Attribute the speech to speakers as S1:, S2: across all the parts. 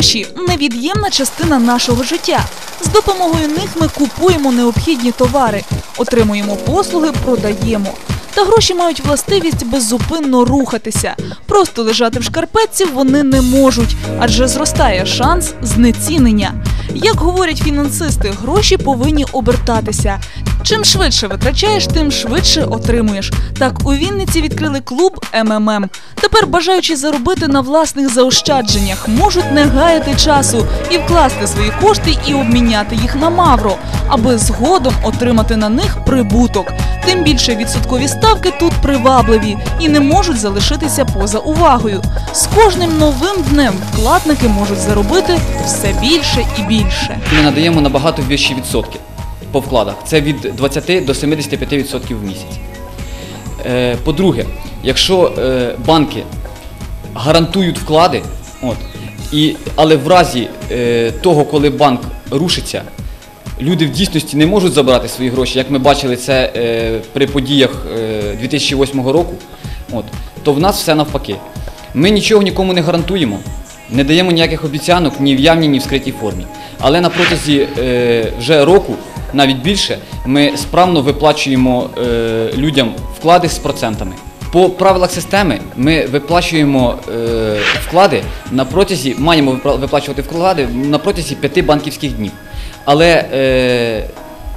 S1: Гроші невід'ємна частина нашого життя. З допомогою них ми купуємо необхідні товари, отримуємо послуги, продаємо. Та гроші мають властивість беззупинно рухатися. Просто лежати в шкарпетці вони не можуть, адже зростає шанс знецінення. Як говорять фінансисти, гроші повинні обертатися. Чим швидше витрачаєш, тим швидше отримуєш. Так у Вінниці відкрили клуб МММ. Тепер бажаючи заробити на власних заощадженнях, можуть не гаяти часу і вкласти свої кошти і обміняти їх на мавро, аби згодом отримати на них прибуток. Тим більше відсоткові ставки тут привабливі і не можуть залишитися поза увагою. З кожним новим днем вкладники можуть заробити все більше і більше.
S2: Ми надаємо набагато вищі відсотки по вкладах. Це від 20 до 75% в місяць. Е, По-друге, якщо е, банки гарантують вклади, от, і, але в разі е, того, коли банк рушиться, люди в дійсності не можуть забрати свої гроші, як ми бачили це при подіях е, 2008 року, от, то в нас все навпаки. Ми нічого нікому не гарантуємо, не даємо ніяких обіцянок ні в явній, ні в скритій формі. Але на протязі вже року, навіть більше, ми справно виплачуємо е, людям вклади з процентами. По правилах системи ми виплачуємо е, вклади на протязі, маємо випла- виплачувати вклади на протязі п'яти банківських днів. Але е,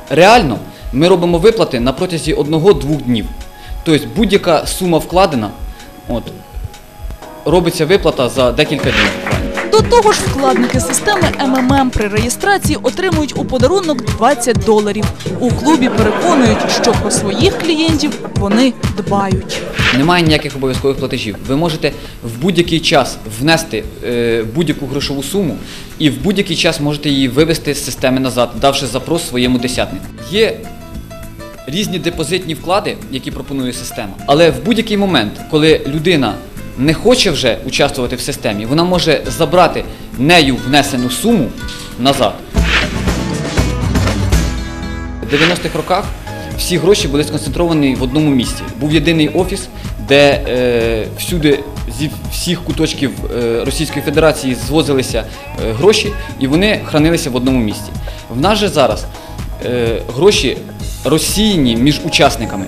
S2: реально ми робимо виплати на протязі одного-двох днів. Тобто будь-яка сума вкладена, робиться виплата за декілька днів.
S1: До того ж, вкладники системи МММ при реєстрації отримують у подарунок 20 доларів. У клубі переконують, що про своїх клієнтів вони дбають.
S2: Немає ніяких обов'язкових платежів. Ви можете в будь-який час внести е, будь-яку грошову суму і в будь-який час можете її вивести з системи назад, давши запрос своєму десятнику. Є різні депозитні вклади, які пропонує система. Але в будь-який момент, коли людина не хоче вже участвувати в системі, вона може забрати нею внесену суму назад. В 90-х роках всі гроші були сконцентровані в одному місці. Був єдиний офіс, де е, всюди зі всіх куточків е, Російської Федерації звозилися е, гроші, і вони хранилися в одному місці. В нас же зараз е, гроші розсіяні між учасниками.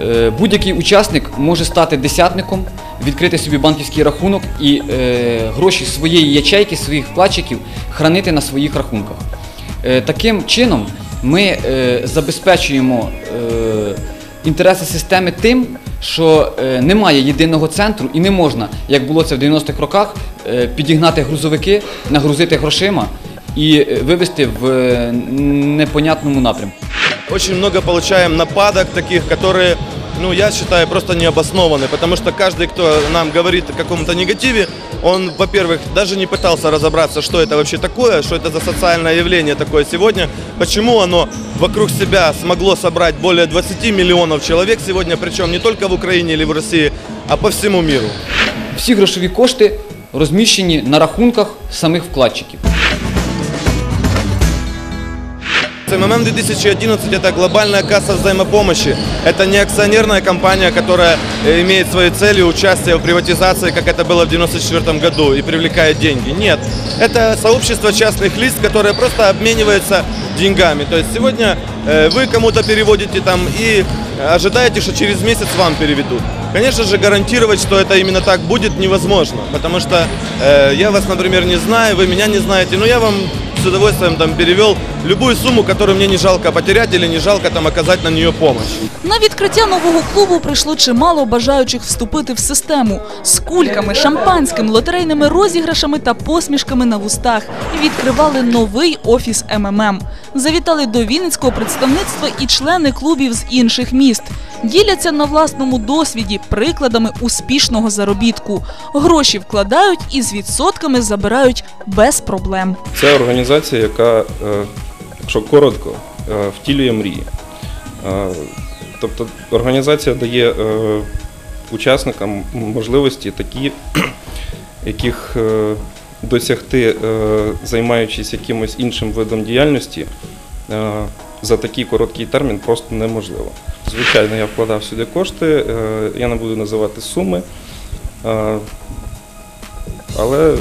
S2: Е, будь-який учасник може стати десятником, відкрити собі банківський рахунок і е, гроші своєї ячейки, своїх вкладчиків хранити на своїх рахунках. Е, таким чином ми е, забезпечуємо інтереси системи тим, що немає єдиного центру і не можна, як було це в 90-х роках, підігнати грузовики, нагрузити грошима і вивезти в непонятному напрямку.
S3: Очень много получаем нападок таких, которые, ну, я считаю, просто необоснованные, потому что каждый, кто нам говорит о каком-то негативе, он, во-первых, даже не пытался разобраться, что это вообще такое, что это за социальное явление такое сегодня, почему оно вокруг себя смогло собрать более 20 миллионов человек сегодня, причем не только в Украине или в России, а по всему миру.
S2: Всі грошові кошти розміщені на рахунках самих вкладчиків.
S3: МММ 2011 это глобальная касса взаимопомощи. Это не акционерная компания, которая э, имеет своей целью участие в приватизации, как это было в 1994 году, и привлекает деньги. Нет, это сообщество частных лиц, которое просто обменивается деньгами. То есть сегодня э, вы кому-то переводите там и ожидаете, что через месяц вам переведут. Конечно же, гарантировать, что это именно так будет, невозможно, потому что э, я вас, например, не знаю, вы меня не знаете, но я вам с удовольствием там перевел любую сумму, которую мне не жалко потерять или не жалко там оказать на нее помощь.
S1: На відкриття нового клубу прийшло чимало бажаючих вступити в систему з кульками, шампанським, лотерейними розіграшами та посмішками на вустах. Відкривали новий офіс МММ. Завітали до Вінницького представництва і члени клубів з інших міст. Діляться на власному досвіді прикладами успішного заробітку. Гроші вкладають і з відсотками забирають без проблем.
S4: Це організація, яка, е, якщо коротко, е, втілює мрії. Е, Тобто організація дає учасникам можливості такі, яких досягти, займаючись якимось іншим видом діяльності, за такий короткий термін просто неможливо. Звичайно, я вкладав сюди кошти, е, я не буду називати суми, е, але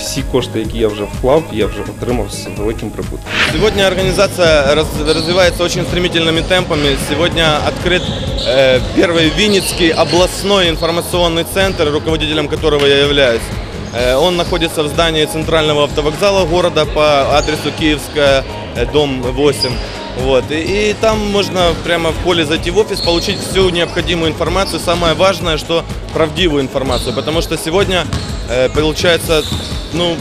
S4: всі кошти, які я вже вклав, я вже отримав з великим прибутком.
S3: Сегодня организация раз- развивается очень стремительными темпами. Сегодня открыт э, первый Винницкий областной информационный центр, руководителем которого я являюсь. Э, он находится в здании центрального автовокзала города по адресу Киевская, э, дом 8. Вот. И, и там можно прямо в поле зайти в офис, получить всю необходимую информацию. Самое важное, что правдивую информацию. Потому что сегодня э, получается, ну,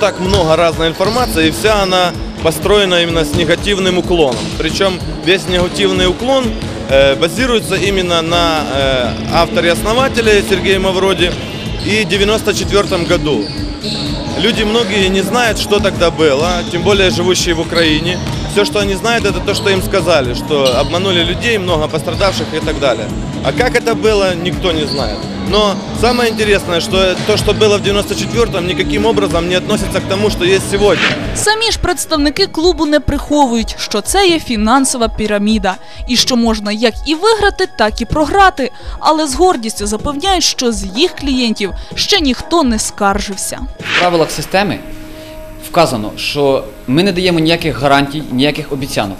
S3: так много разной информации, и вся она построена именно с негативным уклоном. Причем весь негативный уклон э, базируется именно на э, авторе-основателе Сергее Мавроди и 94 году. Люди многие не знают, что тогда было, тем более живущие в Украине. Все, что они знают, это то, что им сказали, что обманули людей, много пострадавших и так далее. А как это было, никто не знает. Но самое интересное, что то, что было в 94-м, никаким образом не относится к тому, что есть сегодня.
S1: Самі ж представники клубу не приховують, що це є фінансова піраміда, і що можна як і виграти, так і програти. Але з гордістю запевняють, що з їх клієнтів ще ніхто не скаржився.
S2: В правилах системи вказано, що ми не даємо ніяких гарантій, ніяких обіцянок.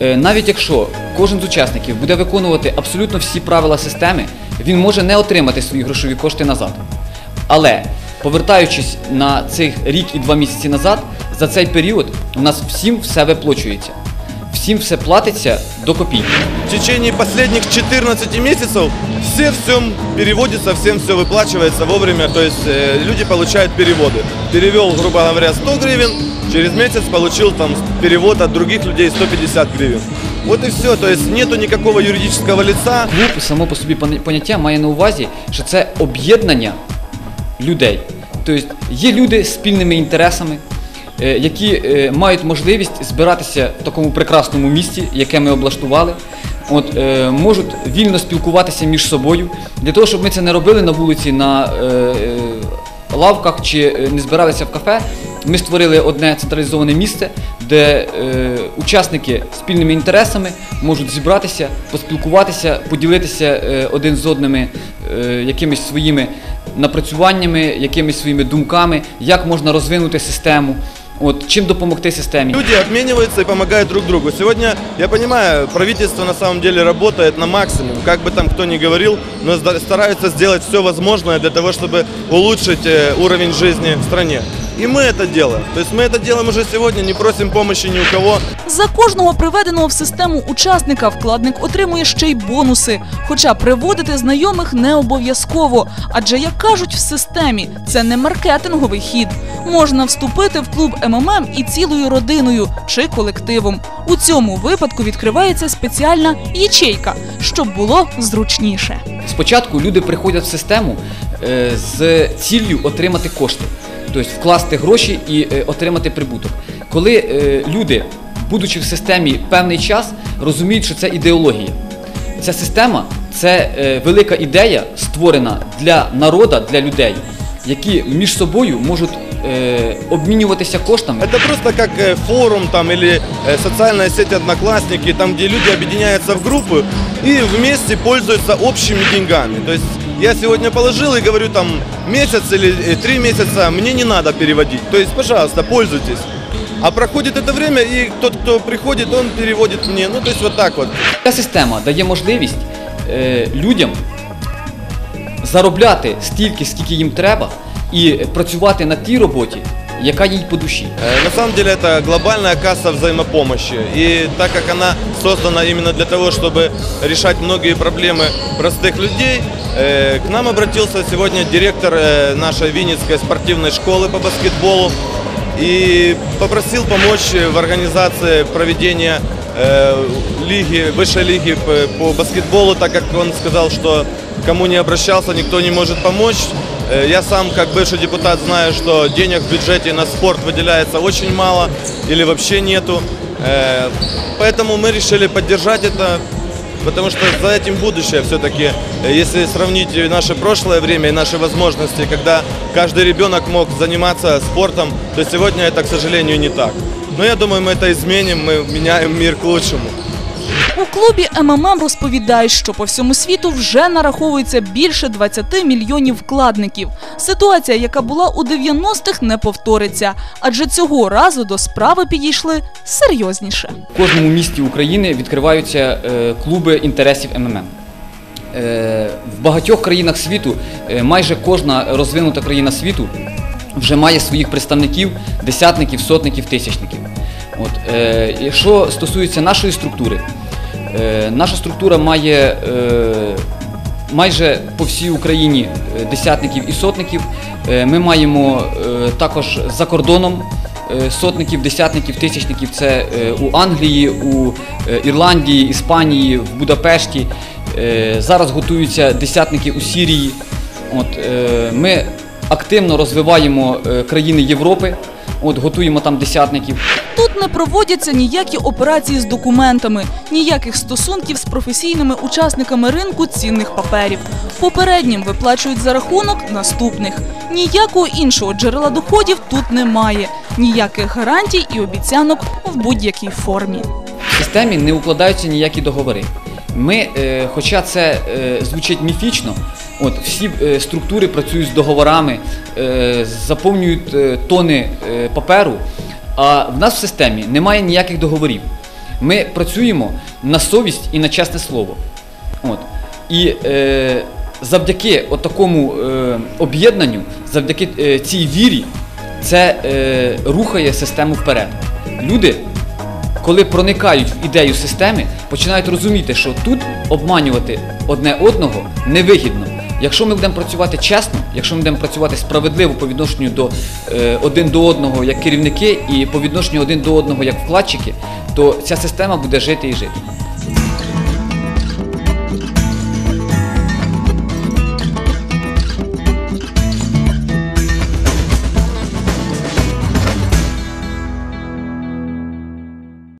S2: Е, Навіть якщо кожен з учасників буде виконувати абсолютно всі правила системи, він може не отримати свої грошові кошти назад. Але повертаючись на цих рік і два місяці назад, за цей період у нас всім все виплачується Всім все платиться до копійки.
S3: В течение последних 14 месяцев все всем переводится, всем все выплачивается вовремя, то есть э, люди получают переводы. Перевел, грубо говоря, 100 гривен, через месяц получил там перевод от других людей 150 гривен. Вот и все, то есть нету никакого юридического лица,
S2: Клуб само по собі поня- поняття має на увазі, що це об'єднання людей. Тобто є люди з спільними інтересами, е, які е, мають можливість збиратися в такому прекрасному місці, яке ми облаштували. От, е, можуть вільно спілкуватися між собою. Для того, щоб ми це не робили на вулиці, на е, е, лавках чи е, не збиралися в кафе, ми створили одне централізоване місце, де е, учасники спільними інтересами можуть зібратися, поспілкуватися, поділитися е, один з одними е, якимись своїми напрацюваннями, якимись своїми думками, як можна розвинути систему, от, чим допомогти системі.
S3: Люди обмениваются и помогают друг другу. Сегодня, я понимаю, правительство на самом деле работает на максимум, как бы там кто ни говорил, но сда- стараются сделать все возможное для того, чтобы улучшить э, уровень жизни в стране. И мы это делаем. То есть мы это делаем уже сегодня, не просим помощи ни у кого.
S1: За кожного приведеного в систему учасника вкладник отримує ще й бонуси. Хоча приводити знайомих не обов'язково. Адже, як кажуть в системі, це не маркетинговий хід. Можна вступити в клуб МММ і цілою родиною чи колективом. У цьому випадку відкривається спеціальна ячейка, щоб було зручніше.
S2: Спочатку люди приходять в систему е, з ціллю отримати кошти, тобто вкласти гроші і е, отримати прибуток. Коли е, люди, будучи в системі певний час, розуміють, що це ідеологія. Ця система це е, велика ідея, створена для народу, для людей, які між собою можуть е, обмінюватися коштами.
S3: Это просто как э, форум там или э, социальная сеть Одноклассники, там где люди объединяются в группы и вместе пользуются общими деньгами. То есть я сегодня положил и говорю там месяц или э, три месяца мне не надо переводить. То есть, пожалуйста, пользуйтесь. А проходить это время, и тот, кто приходит, он переводит мне. Ну, то есть вот так вот.
S2: Ця система дає можливість е, людям заробляти стільки, скільки їм треба, і працювати на тій роботі, яка їй по душі.
S3: Э, На самом деле это глобальная касса взаимопомощи. И так как она создана именно для того, чтобы решать многие проблемы простых людей, э, к нам обратился сегодня директор э, нашей Винницкой спортивной школы по баскетболу и попросил помочь в организации проведения э, лиги, высшей лиги по, по баскетболу, так как он сказал, что кому не обращался, никто не может помочь. Э, Я сам, как бывший депутат, знаю, что денег в бюджете на спорт выделяется очень мало или вообще нету. Э, Поэтому мы решили поддержать это, потому что за этим будущее все-таки. Если сравнить наше прошлое время и наши возможности, когда каждый ребенок мог заниматься спортом, то сегодня это, к сожалению, не так. Но я думаю, мы это изменим, мы меняем мир к лучшему.
S1: У клубі МММ розповідають, що по всьому світу вже нараховується більше 20 мільйонів вкладників. Ситуація, яка була у 90-х, не повториться, адже цього разу до справи підійшли серйозніше.
S2: В кожному місті України відкриваються е, клуби інтересів МММ. Е, в багатьох країнах світу, е, майже кожна розвинута країна світу вже має своїх представників, десятників, сотників, тисячників. От, е, якщо стосується нашої структури, е, наша структура має е, майже по всій Україні е, десятників і сотників. Е, Ми маємо е, також за кордоном е, сотників, десятників, тисячників. Це е, у Англії, у Ірландії, Іспанії, в Будапешті. Зараз готуються десятники у Сірії. От, ми активно розвиваємо е, країни Європи, от, готуємо там десятників.
S1: Тут не проводяться ніякі операції з документами, ніяких стосунків з професійними учасниками ринку цінних паперів. Попереднім виплачують за рахунок наступних. Ніякого іншого джерела доходів тут немає, ніяких гарантій і обіцянок в будь-якій формі.
S2: В системі не укладаються ніякі договори. Ми, е, хоча це е, звучить міфічно, от всі е, структури працюють з договорами, е, заповнюють е, тони е, паперу, а в нас в системі немає ніяких договорів. Ми працюємо на совість і на чесне слово. От. І е, завдяки от такому е, об'єднанню, завдяки е, цій вірі, це е, рухає систему вперед. Люди коли проникають в ідею системи, починають розуміти, що тут обманювати одне одного невигідно. Якщо ми будемо працювати чесно, якщо ми будемо працювати справедливо по відношенню до е, один до одного як керівники і по відношенню один до одного як вкладчики, то ця система буде жити і жити.